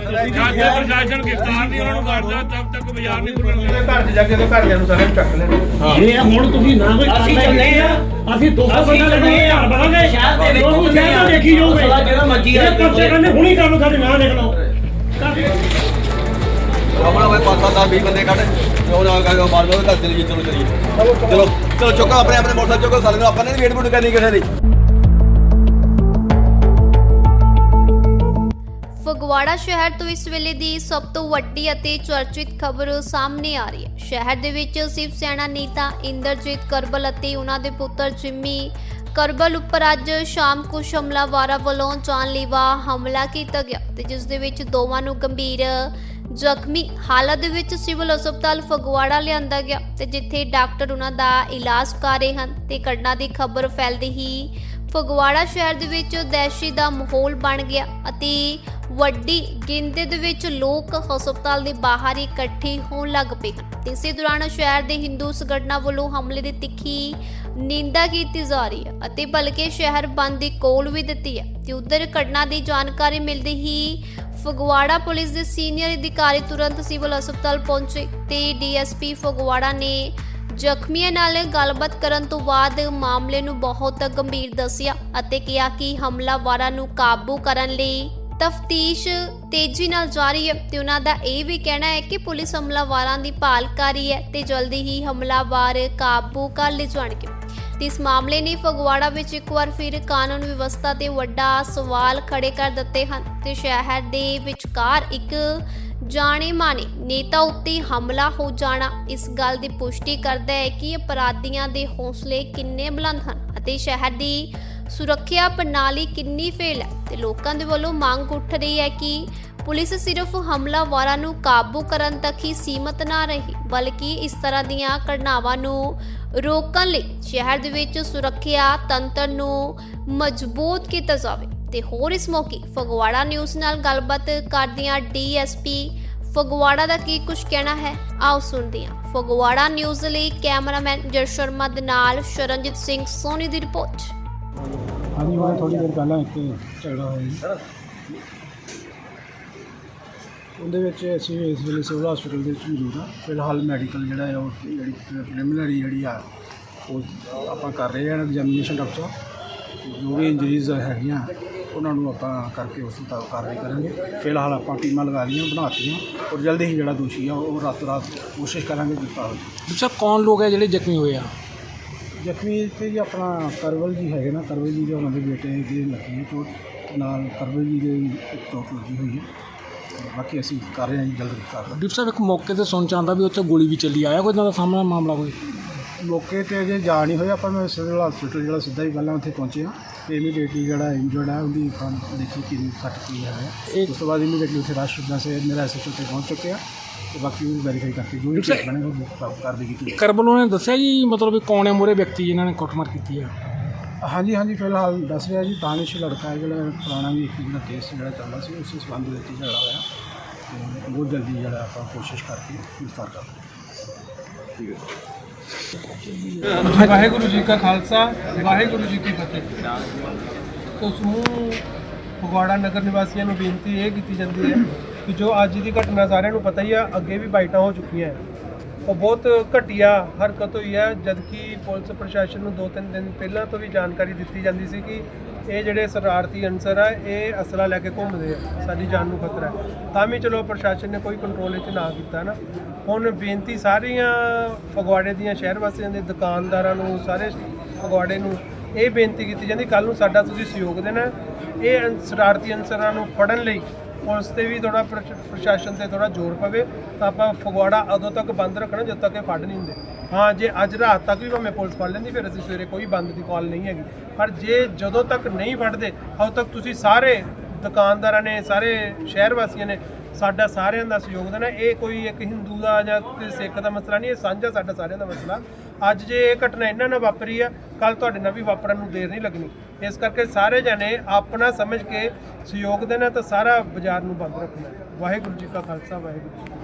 ਜਦ ਤੱਕ ਪ੍ਰਸ਼ਾਸਨ ਗ੍ਰਿਫਤਾਰ ਨਹੀਂ ਉਹਨਾਂ ਨੂੰ ਕਰਦਾ ਤਦ ਤੱਕ ਬਾਜ਼ਾਰ ਨਹੀਂ ਖੁੱਲਣਗੇ ਘਰ ਚ ਜਾ ਕੇ ਉਹਦੇ ਘਰਦਿਆਂ ਨੂੰ ਸਾਰਿਆਂ ਨੂੰ ਚੱਕ ਲੈਣਾ। ਇਹ ਹੁਣ ਤੁਸੀਂ ਨਾ ਕੋਈ ਅਸੀਂ ਕਰਨਾ ਚੱਲੇ ਆ। ਅਸੀਂ 200 ਅਸੀਂ ਬੰਦਾ ਚੱਲੇ ਆ। ਘਰ ਬਣਾਂਗੇ। ਸ਼ਹਿਰ ਦੇ ਵਿੱਚ ਉਹਨੂੰ ਚੱਲੇ ਆ। ਸ਼ਹਿਰ ਦੇਖੀ ਜਾਓਗੇ ਮਸਲਾ ਜਿਹੜਾ ਮਰਜ਼ੀ ਆ ਇਹ ਪਰਚੇ ਕਹਿੰਦੇ ਹੁਣੀ ਕਰ ਲਓ ਸਾਡੇ ਨਾਂ ਲਿਖ ਲਓ। ਕਰ ਆਪਣਾ ਵੇ ਪੰਜ ਸੱਤ ਦਸ ਵੀਹ ਬੰਦੇ ਕੱਢ। ਉਹ ਚਲੀ ਚਲੋ ਚਲੀਏ ਚਲੋ ਚਲੋ ਚੁੱਕੋ ਆਪਣੇ ਆਪਣੇ ਮੋਟਰਸਾਈਕਲ ਚੁੱਕੋ ਸਾਲੇ ਨੂੰ ਆਪਾਂ ਨੇ ਵੇਟ ਬੁੱਟ ਕਰਨੀ ਕਿਸੇ ਦੀ। ਫਗਵਾੜਾ ਸ਼ਹਿਰ ਤੋਂ ਇਸ ਵੇਲੇ ਦੀ ਸਭ ਤੋਂ ਵੱਡੀ ਅਤੇ ਚਰਚਿਤ ਖਬਰ ਸਾਹਮਣੇ ਆ ਰਹੀ ਹੈ। ਸ਼ਹਿਰ ਦੇ ਵਿੱਚ ਸ਼ਿਵ ਸੈਨਾ ਨੇਤਾ ਇੰਦਰਜੀਤ ਕਰਬਲ ਅਤੇ ਉਹਨਾਂ ਦੇ ਪੁੱਤਰ ਜਿੰਮੀ ਕਰਬਲ ਉੱਪਰ ਅੱਜ ਸ਼ਾਮ ਕੁਝ ਹਮਲਾਵਾਰਾਂ ਵੱਲੋਂ ਜਾਨਲੇਵਾ ਹਮਲਾ ਕੀਤਾ ਗਿਆ ਤੇ ਜਿਸ ਦੇ ਵਿੱਚ ਦੋਵਾਂ ਨੂੰ ਗੰਭੀਰ ਜ਼ਖਮੀ ਹਾਲਤ ਵਿੱਚ ਸਿਵਲ ਹਸਪਤਾਲ ਫਗਵਾੜਾ ਲਿਆਂਦਾ ਗਿਆ ਤੇ ਜਿੱਥੇ ਡਾਕਟਰ ਉਹਨਾਂ ਦਾ ਇਲਾਜ ਕਰ ਰਹੇ ਹਨ ਤੇ ਘਟਨਾ ਦੀ ਖਬਰ ਫੈਲਦੇ ਹੀ ਫਗਵਾੜਾ ਸ਼ਹਿਰ ਦੇ ਵਿੱਚ ਦਹਿਸ਼ਤ ਦਾ ਮਾਹੌਲ ਬਣ ਗਿਆ ਅਤੇ ਵੱਡੀ ਗਿਣਤੀ ਦੇ ਵਿੱਚ ਲੋਕ ਹਸਪਤਾਲ ਦੇ ਬਾਹਰ ਇਕੱਠੇ ਹੋਣ ਲੱਗ ਪਏ ਤੇ ਇਸੇ ਦੌਰਾਨ ਸ਼ਹਿਰ ਦੇ ਹਿੰਦੂ ਸੰਗਠਨਾਂ ਵੱਲੋਂ ਹਮਲੇ ਦੀ ਤਿੱਖੀ ਨਿੰਦਾ ਕੀਤੀ ਜਾ ਰਹੀ ਹੈ ਅਤੇ ਬਲਕਿ ਸ਼ਹਿਰ ਬੰਦ ਦੀ ਕੋਲ ਵੀ ਦਿੱਤੀ ਹੈ। ਤੇ ਉਧਰ ਘਟਨਾ ਦੀ ਜਾਣਕਾਰੀ ਮਿਲਦੇ ਹੀ ਫਗਵਾੜਾ ਪੁਲਿਸ ਦੇ ਸੀਨੀਅਰ ਅਧਿਕਾਰੀ ਤੁਰੰਤ ਸਿਵਲ ਹਸਪਤਾਲ ਪਹੁੰਚੇ ਤੇ ਡੀਐਸਪੀ ਫਗਵਾੜਾ ਨੇ ਜ਼ਖਮੀਆਂ ਨਾਲ ਗੱਲਬਾਤ ਕਰਨ ਤੋਂ ਬਾਅਦ ਮਾਮਲੇ ਨੂੰ ਬਹੁਤ ਗੰਭੀਰ ਦੱਸਿਆ ਅਤੇ ਕਿਹਾ ਕਿ ਹਮਲਾਵਾਰਾਂ ਨੂੰ ਕਾਬੂ ਕਰਨ ਲਈ ਤਫਤੀਸ਼ ਤੇਜ਼ੀ ਨਾਲ ਜਾਰੀ ਹੈ ਤੇ ਉਹਨਾਂ ਦਾ ਇਹ ਵੀ ਕਹਿਣਾ ਹੈ ਕਿ ਪੁਲਿਸ ਹਮਲਾਵਾਰਾਂ ਦੀ ਭਾਲ ਕਰ ਰਹੀ ਹੈ ਤੇ ਜਲਦੀ ਹੀ ਹਮਲਾਵਾਰ ਕਾਬੂ ਕਰ ਲਏ ਜਾਣਗੇ। ਤੇ ਇਸ ਮਾਮਲੇ ਨੇ ਫਗਵਾੜਾ ਵਿੱਚ ਇੱਕ ਵਾਰ ਫਿਰ ਕਾਨੂੰਨ ਵਿਵਸਥਾ ਤੇ ਵੱਡਾ ਸਵਾਲ ਖੜੇ ਕਰ ਦਿੱਤੇ ਹਨ ਤੇ ਸ਼ਹਿਰ ਦੇ ਵਿਚਕਾਰ ਇੱਕ ਜਾਣੇ ਮਾਣੇ ਨੇਤਾ ਉੱਤੇ ਹਮਲਾ ਹੋ ਜਾਣਾ। ਇਸ ਗੱਲ ਦੀ ਪੁਸ਼ਟੀ ਕਰਦਾ ਹੈ ਕਿ ਅਪਰਾਧੀਆਂ ਦੇ ਹੌਸਲੇ ਕਿੰਨੇ ਬੁਲੰਦ ਹਨ ਅਤੇ ਸ਼ਹਿਰ ਦੀ ਸੁਰੱਖਿਆ ਪ੍ਰਣਾਲੀ ਕਿੰਨੀ ਫੇਲ ਹੈ ਤੇ ਲੋਕਾਂ ਦੇ ਵੱਲੋਂ ਮੰਗ ਉੱਠ ਰਹੀ ਹੈ ਕਿ ਪੁਲਿਸ ਸਿਰਫ ਹਮਲਾਵਾਰਾਂ ਨੂੰ ਕਾਬੂ ਕਰਨ ਤੱਕ ਹੀ ਸੀਮਤ ਨਾ ਰਹੀ, ਬਲਕਿ ਇਸ ਤਰ੍ਹਾਂ ਦੀਆਂ ਘਟਨਾਵਾਂ ਨੂੰ ਰੋਕਣ ਲਈ ਸ਼ਹਿਰ ਦੇ ਵਿੱਚ ਸੁਰੱਖਿਆ ਤੰਤਰ ਨੂੰ ਮਜ਼ਬੂਤ ਕੀਤਾ ਜਾਵੇ। ਤੇ ਹੋਰ ਇਸ ਮੌਕੇ ਫਗਵਾੜਾ ਨਿਊਜ਼ ਨਾਲ ਗੱਲਬਾਤ ਕਰਦਿਆਂ ਡੀਐਸਪੀ ਫਗਵਾੜਾ ਦਾ ਕੀ ਕੁਝ ਕਹਿਣਾ ਹੈ ਆਓ ਸੁਣਦੇ ਹਾਂ। ਫਗਵਾੜਾ ਨਿਊਜ਼ ਲਈ ਕੈਮਰਾਮੈਨ ਜਰ ਸ਼ਰਮਾ ਦੇ ਨਾਲ ਸ਼ਰਨਜੀਤ ਸਿੰਘ ਸੋਨੀ ਦੀ ਰਿਪੋਰਟ। ਹਾਂਜੀ ਉਹ ਥੋੜੀ ਦੇਰ ਪਹਿਲਾਂ ਇੱਕ ਝਗੜਾ ਹੋਇਆ ਉਹਦੇ ਵਿੱਚ ਅਸੀਂ ਇਸ ਵੇਲੇ ਸਿਵਲ ਹਸਪੀਟਲ ਦੇ ਵਿੱਚ ਮੌਜੂਦ ਹਾਂ। ਫਿਲਹਾਲ ਮੈਡੀਕਲ ਜਿਹੜਾ ਹੈ ਉਹ ਜਿਹੜੀ ਪ੍ਰੀਲਿਮਿਨਰੀ ਜਿਹੜੀ ਆ ਉਹ ਆਪਾਂ ਕਰ ਰਹੇ ਹਾਂ ਐਗਜ਼ਾਮੀਨੇਸ਼ਨ ਡਾਕਟਰ ਜੋ ਵੀ ਇੰਜਰੀਜ਼ ਹੈਗੀਆਂ ਉਹਨਾਂ ਨੂੰ ਆਪਾਂ ਕਰਕੇ ਉਸ ਮੁਤਾਬਕ ਕਾਰਵਾਈ ਕਰਾਂਗੇ। ਫਿਲਹਾਲ ਆਪਾਂ ਟੀਮਾਂ ਲਗਾ ਲਈਆਂ ਬਣਾਤੀਆਂ ਔਰ ਜਲਦੀ ਹੀ ਜਿਹੜਾ ਦੋਸ਼ੀ ਆ ਉਹ ਰਾਤੋਂ ਰਾਤ ਕੋਸ਼ਿਸ਼ ਕਰਾਂਗੇ ਕੀਤਾ ਹੋਵੇ ਡਾਕਟਰ ਸਾਹਿਬ ਕੌਣ ਲੋਕ ਹੈ ਜਿਹੜੇ ਜ਼ਖਮੀ ਹੋਏ ਆ? ਜ਼ਖਮੀ ਇੱਥੇ ਜੀ ਆਪਣਾ ਕਰਵਲ ਜੀ ਹੈਗੇ ਨਾ। ਕਰਵਲ ਜੀ ਦੇ ਉਹਨਾਂ ਦੇ ਬੇਟੇ ਦੇ ਲੱਗੀ ਹੈ ਚੋਟ। ਨਾਲ ਕਰਵਲ ਜੀ ਦੇ ਇੱਕ ਚੋਟ ਲੱਗੀ ਹੋਈ ਹੈ। ਤੇ ਬਾਕੀ ਅਸੀਂ ਕਰ ਰਹੇ ਹਾਂ ਜੀ ਜਲਦੀ ਕਰ ਡਾਕਟਰ ਸਾਹਿਬ ਇੱਕ ਮੌਕੇ ਤੇ ਸੁਣ ਚਾਹੁੰਦਾ ਵੀ ਉੱਥੇ ਗੋਲੀ ਵੀ ਚੱਲੀ ਆਇਆ ਕੋਈ ਇਦਾਂ ਦਾ ਸਾਹਮਣਾ ਮਾਮਲਾ ਕੋਈ? ਮੌਕੇ ਤੇ ਅਜੇ ਜਾ ਨਹੀਂ ਹੋਇਆ ਪਰ ਮੈਂ ਸਿਵਲ ਹਸਪੀਟਲ ਜਿਹੜਾ ਸਿੱਧਾ ਹੀ ਪਹਿਲਾਂ ਉੱਥੇ ਪਹੁੰਚਿਆ ਤੇ ਇਮੀਡੀਏਟਲੀ ਜਿਹੜਾ ਇੰਜਰਡ ਹੈ ਉਹਦੀ ਕਿ ਸੱਟ ਕੀ ਹੈ ਇਹ- ਉਸ ਤੋਂ ਬਾਅਦ ਇਮੀਡੀਏਟਲੀ ਉੱਥੇ ਰਸ਼ ਦਾ ਸੇ ਮੇਰਾ ਐਸਐਚਓ ਤੇ ਪਹੁੰਚ ਚੁੱਕਿਆ। ਤੇ ਬਾਕੀ ਉਹ ਵੈਰੀਫਾਈ ਕਰਕੇ ਜੋ ਵੀ ਚੈੱਕ ਬਣੇ ਉਹ ਕਰ ਦੇਗੀ ਕੀਤੀ ਕਰਬਲ ਨੇ ਦੱਸਿਆ ਜੀ ਮਤਲਬ ਕੌਣ ਹੈ ਮੋਰੇ ਵਿਅਕਤੀ ਜਿਨ੍ਹਾਂ ਨੇ ਕੁੱਟਮਾਰ ਕੀਤੀ ਹੈ ਹਾਂਜੀ ਹਾਂਜੀ ਫਿਲਹਾਲ ਦੱਸ ਰਿਹਾ ਜੀ ਤਾਨਿਸ਼ ਲੜਕਾ ਹੈ ਜਿਹੜਾ ਪੁਰਾਣਾ ਵੀ ਇੱਕ ਜਿਹੜਾ ਕੇਸ ਜਿਹੜਾ ਚੱਲਦਾ ਸੀ ਉਸੇ ਸੰਬੰਧ ਵਿੱਚ ਹੀ ਝਗੜਾ ਹੋਇਆ। ਤੇ ਬਹੁਤ ਜਲਦੀ ਜਿਹੜਾ ਆਪਾਂ ਕੋਸ਼ਿਸ਼ ਕਰਕੇ ਵਿਸਤਾਰ ਕਰਦੇ ਵਾਹਿਗੁਰੂ ਜੀ ਕਾ ਖਾਲਸਾ, ਵਾਹਿਗੁਰੂ ਜੀ ਕੀ ਫਤਿਹ। ਸੋ ਸਮੂਹ ਫਗਵਾੜਾ ਨਗਰ ਨਿਵਾਸੀਆਂ ਨੂੰ ਬੇਨਤੀ ਇਹ ਕੀਤੀ ਜਾਂਦੀ ਹੈ ਕਿ ਜੋ ਅੱਜ ਦੀ ਘਟਨਾ ਸਾਰਿਆਂ ਨੂੰ ਪਤਾ ਹੀ ਆ, ਅੱਗੇ ਵੀ ਬਾਈਟਾਂ ਹੋ ਚੁੱਕੀਆਂ ਹੈ। ਉਹ ਬਹੁਤ ਘਟੀਆ ਹਰਕਤ ਹੋਈ ਹੈ, ਜਦਕਿ ਪੁਲਿਸ ਪ੍ਰਸ਼ਾਸਨ ਨੂੰ ਦੋ ਤਿੰਨ ਦਿਨ ਪਹਿਲਾਂ ਤੋਂ ਵੀ ਜਾਣਕਾਰੀ ਦਿੱਤੀ ਜਾਂਦੀ ਸੀ ਕਿ ਇਹ ਜਿਹੜੇ ਸ਼ਰਾਰਤੀ ਅਨਸਰ ਆ, ਇਹ ਅਸਲਾ ਲੈ ਕੇ ਘੁੰਮਦੇ ਆ। ਸਾਡੀ ਜਾਨ ਨੂੰ ਖਤਰਾ ਹੈ। ਤਾਂ ਵੀ ਚਲੋ ਪ੍ਰਸ਼ਾਸਨ ਨੇ ਕੋਈ ਕੰਟਰੋਲ ਇਹ ਨਾ ਕੀਤਾ ਨਾ। ਹੁਣ ਬੇਨਤੀ ਸਾਰੀਆਂ ਫਗਵਾੜੇ ਦੀਆਂ ਸ਼ਹਿਰ ਵਾਸੀਆਂ ਦੇ, ਦੁਕਾਨਦਾਰਾਂ ਨੂੰ, ਸਾਰੇ ਫਗਵਾੜੇ ਨੂੰ ਇਹ ਬੇਨਤੀ ਕੀਤੀ ਜਾਂਦੀ ਕੱਲ ਨੂੰ ਸਾਡਾ ਤੁਸੀਂ ਸਹਿਯੋਗ ਦੇਣਾ ਇਹ ਸ਼ਰਾਰਤੀ ਅਨਸਰਾਂ ਨੂੰ ਫੜਨ ਲਈ ਪੁਲਿਸ ਤੇ ਵੀ ਥੋੜਾ ਪ੍ਰਸ਼ਾਸਨ ਤੇ ਥੋੜਾ ਜ਼ੋਰ ਪਵੇ। ਤਾਂ ਆਪਾਂ ਫਗਵਾੜਾ ਉਦੋਂ ਤੱਕ ਬੰਦ ਰੱਖਣਾ, ਜਦੋਂ ਤੱਕ ਇਹ ਫੜ ਨਹੀਂ ਹੁੰਦੇ। ਹਾਂ, ਜੇ ਅੱਜ ਰਾਤ ਤੱਕ ਵੀ ਭਾਵੇਂ ਪੁਲਿਸ ਫੜ ਲੈਂਦੀ, ਫਿਰ ਅਸੀਂ ਸਵੇਰੇ ਕੋਈ ਬੰਦ ਦੀ ਕਾਲ ਨਹੀਂ ਹੈਗੀ। ਪਰ ਜੇ ਜਦੋਂ ਤੱਕ ਨਹੀਂ ਫੜਦੇ ਉਦੋਂ ਤੱਕ ਤੁਸੀਂ ਸਾਰੇ ਦੁਕਾਨਦਾਰਾਂ ਨੇ, ਸਾਰੇ ਸ਼ਹਿਰ ਵਾਸੀਆਂ ਨੇ, ਸਾਡਾ ਸਾਰਿਆਂ ਦਾ ਸਹਿਯੋਗ ਦੇਣਾ ਇਹ ਕੋਈ ਇੱਕ ਹਿੰਦੂ ਦਾ ਜਾਂ ਕਿਸੇ ਸਿੱਖ ਦਾ ਮਸਲਾ ਨਹੀਂ, ਇਹ ਸਾਂਝਾ ਸਾਡਾ ਸਾਰਿਆਂ ਦਾ ਮਸਲਾ। ਅੱਜ ਜੇ ਇਹ ਘਟਨਾ ਇਹਨਾਂ ਨਾਲ ਵਾਪਰੀ ਆ ਕੱਲ ਤੁਹਾਡੇ ਨਾਲ ਵੀ ਵਾਪਰਨ ਨੂੰ ਦੇਰ ਨਹੀਂ ਲੱਗਣੀ। ਇਸ ਕਰਕੇ ਸਾਰੇ ਜਣੇ ਆਪਣਾ ਸਮਝ ਕੇ ਸਹਿਯੋਗ ਦੇਣਾ ਤਾਂ ਸਾਰਾ ਬਾਜ਼ਾਰ ਨੂੰ ਬੰਦ ਰੱਖਣਾ ਵਾਹਿਗੁਰੂ ਜੀ ਕਾ ਖਾਲਸਾ, ਵਾਹਿਗੁਰੂ ਜੀ